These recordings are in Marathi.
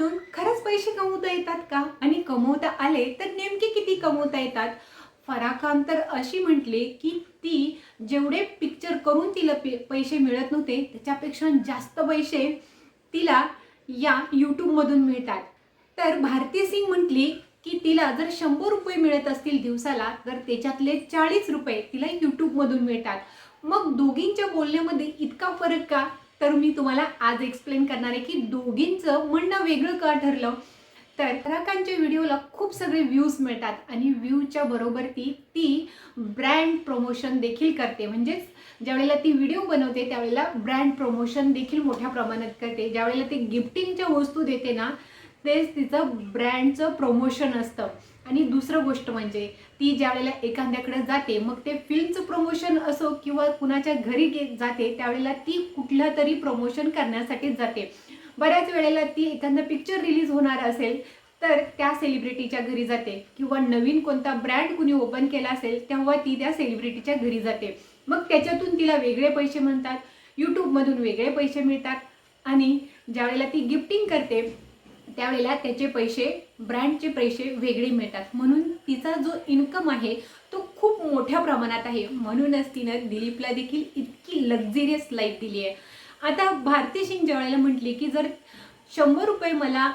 मधून खरंच पैसे कमवता येतात का? आणि कमवता आले तर नेमके किती कमवता येतात? फराखान तर अशी म्हटली की ती जेवढे पिक्चर करून तिला पे पैसे मिळत नव्हते त्याच्यापेक्षा जास्त पैसे तिला या यूट्यूबमधून मिळतात. तर भारती सिंग म्हटली की तिला जर शंभर रुपये मिळत असतील दिवसाला तर त्याच्यातले चाळीस रुपये तिला यूट्यूबमधून मिळतात. मग दोघींच्या बोलण्यामध्ये इतका फरक का? तर मी तुम्हाला आज एक्सप्लेन करणार आहे की दोघींचं म्हणणं वेगळं का ठरलं? तर ग्राहकांच्या व्हिडिओला खूप सगळे व्ह्यूज मिळतात आणि व्ह्यूच्या बरोबर ती ती ब्रँड प्रमोशन देखील करते. म्हणजेच ज्यावेळेला ती व्हिडिओ बनवते त्यावेळेला ब्रँड प्रमोशन देखील मोठ्या प्रमाणात करते. ज्यावेळेला ती गिफ्टिंगच्या वस्तू देते ना तेच तिचं ब्रँडचं प्रमोशन असतं. आणि दुसरं गोष्ट म्हणजे ती ज्यावेळेला एखाद्याकडे जाते मग ते फिल्मचं प्रमोशन असो किंवा कुणाच्या घरी गे जाते त्यावेळेला ती कुठलं तरी प्रमोशन करण्यासाठीच जाते. बऱ्याच वेळेला ती एखादा पिक्चर रिलीज होणार असेल तर त्या सेलिब्रिटीच्या घरी जाते. किंवा नवीन कोणता ब्रँड कुणी ओपन केला असेल तेव्हा ती त्या सेलिब्रिटीच्या घरी जाते. मग त्याच्यातून तिला वेगळे पैसे म्हणतात यूट्यूबमधून वेगळे पैसे मिळतात. आणि ज्यावेळेला ती गिफ्टिंग करते त्यावेळेला त्याचे पैसे ब्रँडचे पैसे वेगळे मिळतात. म्हणून तिचा जो इन्कम आहे तो खूप मोठ्या प्रमाणात आहे. म्हणूनच तिनं दिलीपला देखील इतकी लक्झरियस लाईफ दिली आहे आता भारती सिंग ज्यावेळेला म्हटली की जर शंभर रुपये मला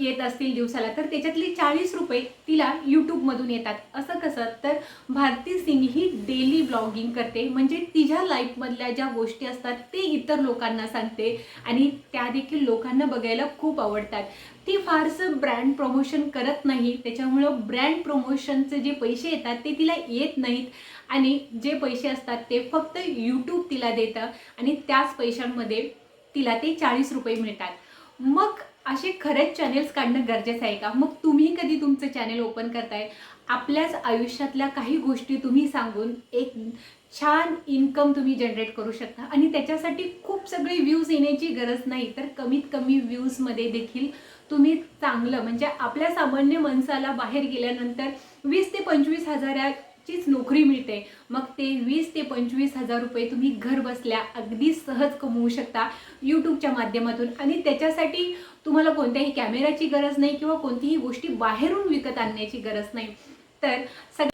येत असतील दिवसाला तर त्याच्यातले चाळीस रुपये तिला यूट्यूबमधून येतात. असं कसं? तर भारती सिंग ही डेली ब्लॉगिंग करते. म्हणजे तिच्या लाईफमधल्या ज्या गोष्टी असतात ते इतर लोकांना सांगते. आणि त्या देखील लोकांना बघायला खूप आवडतात. ती फारसं ब्रँड प्रमोशन करत नाही. त्याच्यामुळं ब्रँड प्रमोशनचे जे पैसे येतात ते तिला येत नाहीत. आणि जे पैसे असतात ते फक्त यूट्यूब तिला देतं. आणि त्याच पैशांमध्ये तिला ते चाळीस रुपये मिळतात. मग असे खरेच चॅनेल्स काढणं गरजेचं आहे का? मग तुम्ही कधी तुमचं चॅनेल ओपन करताय? आपल्याच आयुष्यातल्या काही गोष्टी तुम्ही सांगून एक छान इन्कम तुम्ही जनरेट करू शकता. आणि त्याच्यासाठी खूप सगळे व्ह्यूज येण्याची गरज नाही तर कमीत कमी व्ह्यूजमध्ये देखील तुम्ही चांगलं म्हणजे आपल्या सामान्य माणसाला बाहेर गेल्यानंतर वीस ते पंचवीस चीच नोकरी मिळते. मग ते वीस ते पंचवीस हजार रुपये तुम्ही घर बसल्या अगदी सहज कमवू शकता यूट्यूबच्या माध्यमातून. आणि त्याच्यासाठी तुम्हाला कोणत्याही कॅमेराची गरज नाही किंवा कोणतीही गोष्टी बाहेरून विकत आणण्याची गरज नाही. तर सग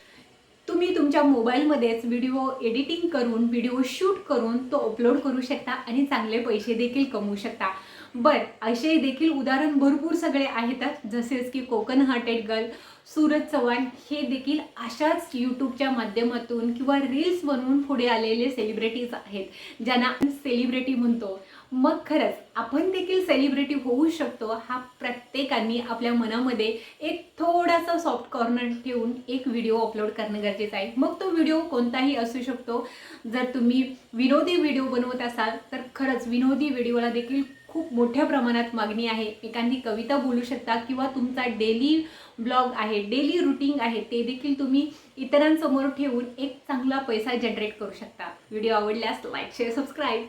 तुम्ही तुमच्या मोबाईलमध्येच व्हिडिओ एडिटिंग करून व्हिडिओ शूट करून तो अपलोड करू शकता आणि चांगले पैसे देखील कमवू शकता. बर असे देखील उदाहरण भरपूर सगळे आहेतच जसेच की कोकण हार्टेड गर्ल सूरज चव्हाण हे देखील अशाच यूट्यूबच्या माध्यमातून किंवा रील्स बनवून पुढे आलेले सेलिब्रिटीज आहेत ज्यांना आपण सेलिब्रिटी म्हणतो. मग खरंच आपण देखील सेलिब्रिटी होऊ शकतो हा प्रत्येकाने आपल्या मनामध्ये एक थोडासा सॉफ्ट कॉर्नर ठेवून एक व्हिडिओ अपलोड करणं गरजेचं आहे. मग तो व्हिडिओ कोणताही असू शकतो. जर तुम्ही विनोदी व्हिडिओ बनवत असाल तर खरंच विनोदी व्हिडिओला देखील खूप मोठ्या प्रमाणात मागणी आहे. एखादी कविता बोलू शकता किंवा तुमचा डेली ब्लॉग आहे डेली रुटीन आहे ते देखील तुम्ही इतरांसमोर ठेवून एक चांगला पैसा जनरेट करू शकता. व्हिडिओ आवडल्यास लाईक शेअर सबस्क्राईब